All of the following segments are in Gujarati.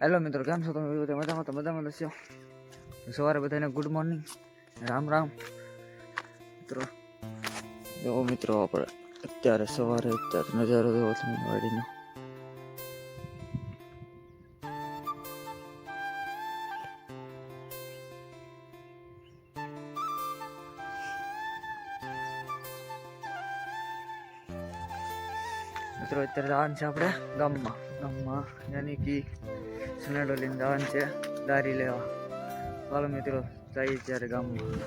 હેલો મિત્રો. કેમ છો તમે બધા મજામાં તો મજામાં દસ્યો સવારે બધાને ગુડ મોર્નિંગ રામ રામ. મિત્રો, જો મિત્રો, આપણે અત્યારે સવારે અત્યારે નજારો જોવો તમે વાડીનો મિત્રો, અત્યારે જવાનું છે આપણે ગામમાં. ગામમાં યાની કે સનેડો લઈને જવાનું છે, દારી લેવા. ચાલો મિત્રો, જઈએ ત્યારે ગામમાં.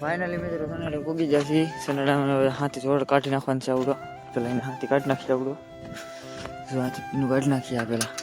ફાઇનલી મિત્રો, સનેડો પૂગી જશે સનેડામાં હવે હાથી જોડ કાઢી નાખવાનું છે આવડો. પેલા એને હાથી કાઢી નાખી આવડો. હાથીનું કાઢી નાખીએ આ પેલા.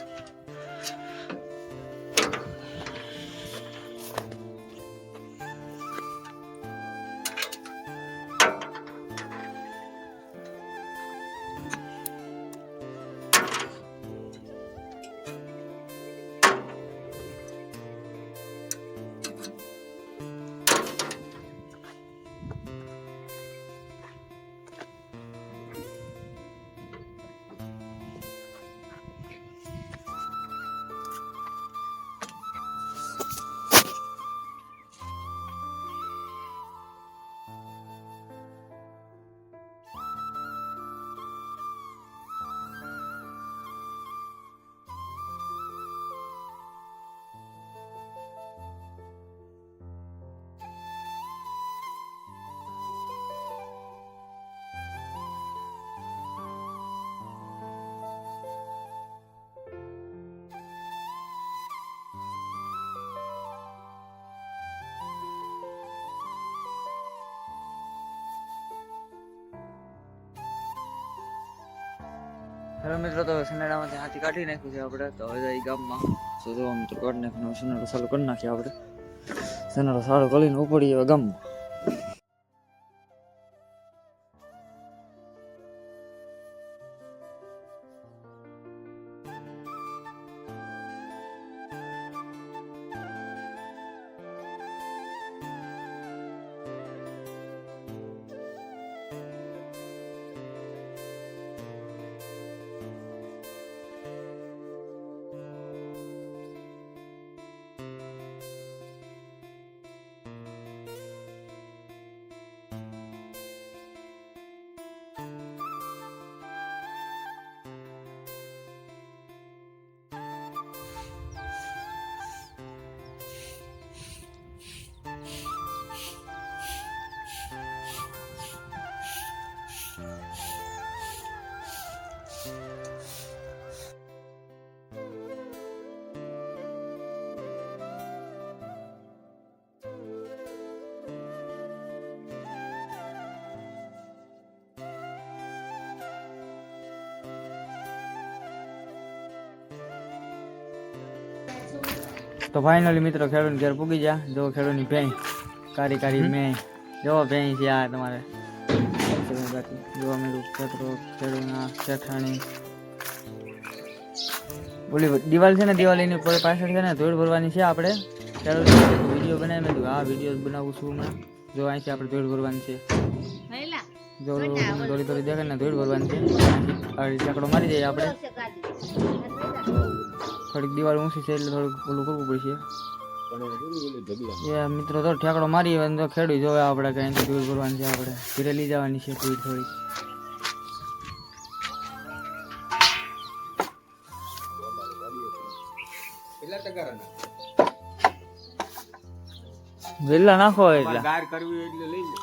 હેલો મિત્રો, તો સનેડામાંથી હાથી કાઢી નાખ્યું છે આપણે. તો હવે એ ગામમાં શું જોવા મિત્રો કાઢી નાખ્યું સનેડો સારું કરી નાખ્યો આપણે. સનેડો સારું કરીને ઉપડીએ ગામમાં. તો ફાઇનલી મિત્રો ખેડૂત ઘેર પૂગી જા જો ખેડૂતની ભેંસ કારી કારી મેં જો ભેંસ છે આ તમારે. જોવા મળ્યું ખેતરો ખેડૂતના શેઠાણી બોલી દિવાલ છે ને દિવાળીની ઉપર પાછળ છે ને ધૂળ ભરવાની છે આપણે. ખેડૂત વીડિયો બનાવી મેં કીધું આ વીડિયો બનાવું છું હમણાં. જો અહીંથી આપણે ધૂળ ભરવાની છે. જો થોડી થોડી દેખાય ને ધૂળ ભરવાની છે. આ ચકડો મારી જઈએ આપણે. થોડીક દિવાલ ઊંચી છે એટલે થોડુંક ઓલું કરવું પડશે. એ મિત્રો તો ઠેકડો મારી હોય તો ખેડૂત જોવે આપણે કઈ તો દૂર કરવાની છે આપણે ઘરે લઈ જવાની છે થોડી થોડી વેલા નાખો એટલે. ગાર કરવી એટલે લઈ લે.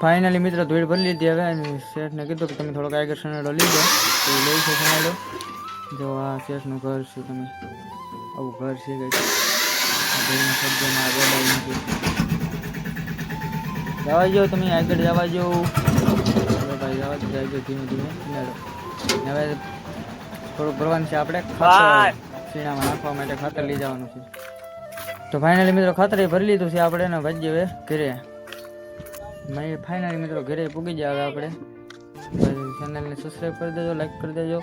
ફાઇનલી મિત્રો ધૂળ ભરી લીધી હવે અને શેઠને કીધું કે તમે થોડોક આગળ સનેડો લઈ લો. તો એ લઈ છે સનેડો જો આ શેઠનું ઘર છે તમે આવું ઘર છે કંઈક શબ્દમાં બોલાવી જવા જાઓ તમે આગળ જવા જાઓ હવે ભાઈ જવા જ જાય ધીમે ધીમે. સનેડો હવે થોડુંક ભરવાનું છે આપણે. ખાતર શીણામાં નાખવા માટે ખાતર લઈ જવાનું છે. તો ફાઇનલી મિત્રો ખાતર ભરી લીધું છે આપણે ને ભાઈ હવે ઘરે. મેં ફાઇનલી મિત્રો ઘરે પૂગી જાય આપણે. ચેનલને સબસ્ક્રાઈબ કરી દેજો લાઈક કરી દેજો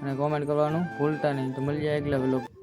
અને કોમેન્ટ કરવાનું ભૂલતા નહીં. તો મળી જાય એકલા વ્લોગ